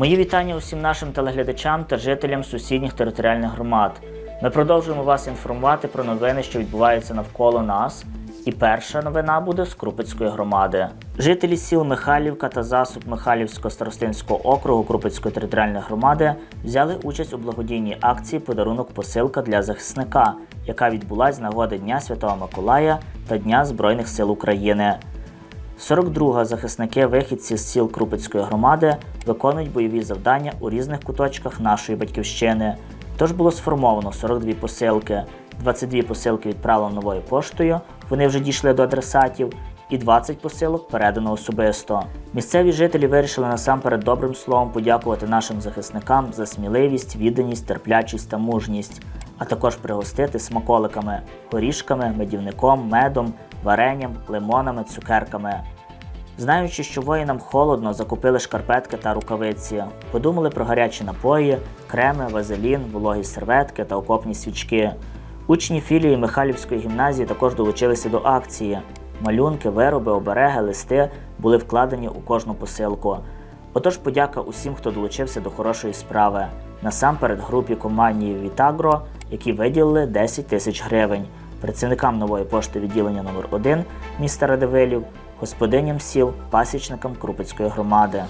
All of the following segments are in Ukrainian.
Мої вітання усім нашим телеглядачам та жителям сусідніх територіальних громад. Ми продовжуємо вас інформувати про новини, що відбуваються навколо нас. І перша новина буде з Крупицької громади. Жителі сіл Михайлівка та засоб Михайлівського старостинського округу Крупицької територіальної громади взяли участь у благодійній акції Подарунок посилка для захисника, яка відбулась з нагоди Дня Святого Миколая та Дня Збройних сил України. 42 захисники вихідці з сіл Крупицької громади виконують бойові завдання у різних куточках нашої батьківщини. Тож було сформовано 42 посилки, 22 посилки відправлено новою поштою, вони вже дійшли до адресатів, і 20 посилок передано особисто. Місцеві жителі вирішили насамперед добрим словом подякувати нашим захисникам за сміливість, відданість, терплячість та мужність, а також пригостити смаколиками, горішками, медівником, медом, варенням, лимонами, цукерками. Знаючи, що воїнам холодно, закупили шкарпетки та рукавиці, подумали про гарячі напої, креми, вазелін, вологі серветки та окопні свічки. Учні філії Михайлівської гімназії також долучилися до акції. Малюнки, вироби, обереги, листи були вкладені у кожну посилку. Отож, подяка усім, хто долучився до хорошої справи. Насамперед групі компанії Вітагро, які виділили 10 тисяч гривень, працівникам нової пошти відділення номер 1 міста Радивилів, господиням сіл, пасічникам Крупицької громади.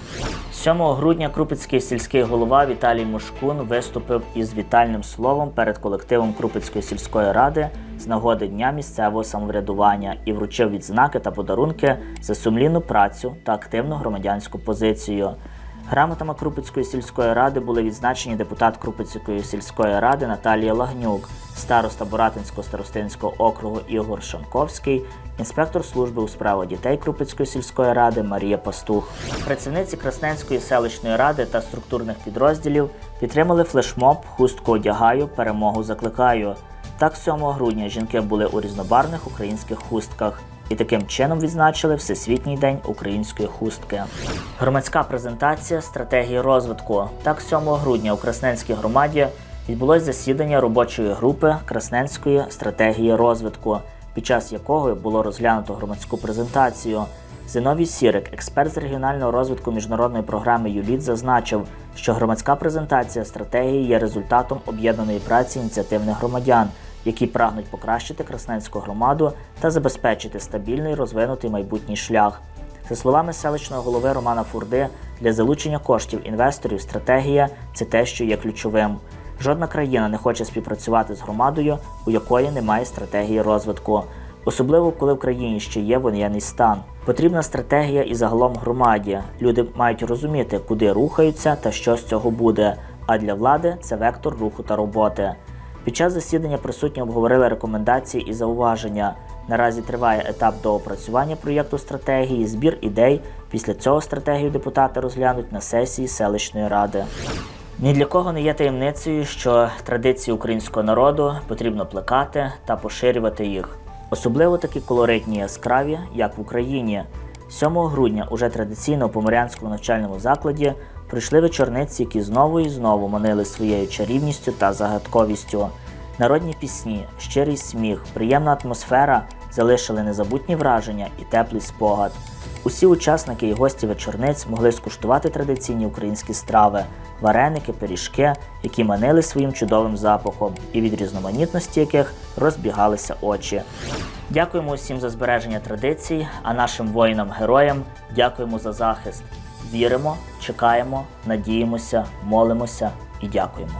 7 грудня Крупицький сільський голова Віталій Мошкун виступив із вітальним словом перед колективом Крупицької сільської ради з нагоди Дня місцевого самоврядування і вручив відзнаки та подарунки за сумлінну працю та активну громадянську позицію. Грамотами Крупицької сільської ради були відзначені депутат Крупицької сільської ради Наталія Лагнюк, староста Боратинського старостинського округу Ігор Шанковський, інспектор служби у справах дітей Крупицької сільської ради Марія Пастух. Працівниці Красненської селищної ради та структурних підрозділів підтримали флешмоб Хустку одягаю, перемогу закликаю. Так, 7 грудня жінки були у різнобарвних українських хустках і таким чином відзначили Всесвітній день української хустки. Громадська презентація стратегії розвитку. Так, 7 грудня у Красненській громаді відбулось засідання робочої групи Красненської стратегії розвитку, під час якого було розглянуто громадську презентацію. Зиновій Сірик, експерт з регіонального розвитку міжнародної програми ЮЛІТ, зазначив, що громадська презентація стратегії є результатом об'єднаної праці ініціативних громадян, які прагнуть покращити Красненську громаду та забезпечити стабільний розвинутий майбутній шлях. За словами селищного голови Романа Фурди, для залучення коштів інвесторів стратегія це те, що є ключовим. Жодна країна не хоче співпрацювати з громадою, у якої немає стратегії розвитку, особливо коли в країні ще є воєнний стан. Потрібна стратегія і загалом громаді. Люди мають розуміти, куди рухаються та що з цього буде. А для влади це вектор руху та роботи. Під час засідання присутні обговорили рекомендації і зауваження. Наразі триває етап доопрацювання проєкту стратегії, збір ідей. Після цього стратегію депутати розглянуть на сесії селищної ради. Ні для кого не є таємницею, що традиції українського народу потрібно плекати та поширювати їх. Особливо такі колоритні яскраві, як в Україні. 7 грудня уже традиційно у Поморянському навчальному закладі прийшли вечорниці, які знову і знову манили своєю чарівністю та загадковістю. Народні пісні, щирий сміх, приємна атмосфера залишили незабутні враження і теплий спогад. Усі учасники і гості вечорниць могли скуштувати традиційні українські страви, вареники, пиріжки, які манили своїм чудовим запахом, і від різноманітності яких розбігалися очі. Дякуємо усім за збереження традицій, а нашим воїнам-героям дякуємо за захист. Віримо, чекаємо, надіємося, молимося і дякуємо.